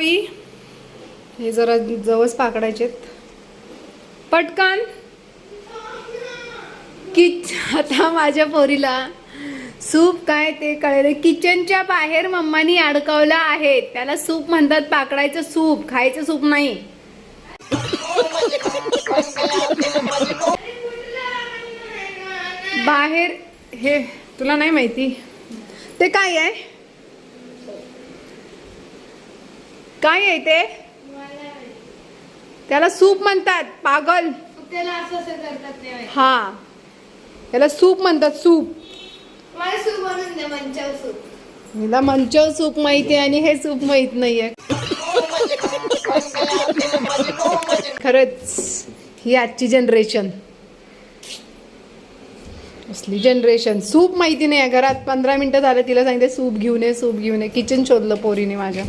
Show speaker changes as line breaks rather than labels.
हे? जरा जवळ पाकडायचे पटकन. किच आता माझ्या पोरीला सूप काय ते कळले. किचनच्या बाहेर मम्मानी अडकवला आहे. त्याला सूप म्हणतात पाकडायचं सूप खायचं सूप नाही. बाहेर हे तुला नाही माहिती? ते काय आहे? काय आहे ते? त्याला सूप म्हणतात पागल. हा. त्याला सूप म्हणतात
सूप.
मला मंचाव सूप. माहिती आहे आणि हे सूप माहीत नाहीये. खरंच ही आजची जनरेशन असली जनरेशन सूप माहिती नाही आहे. घरात पंधरा मिनिटं झालं तिला सांगितलं सूप घेऊन ये सूप घेऊन ये. किचन शोधलं पोरीने माझ्या.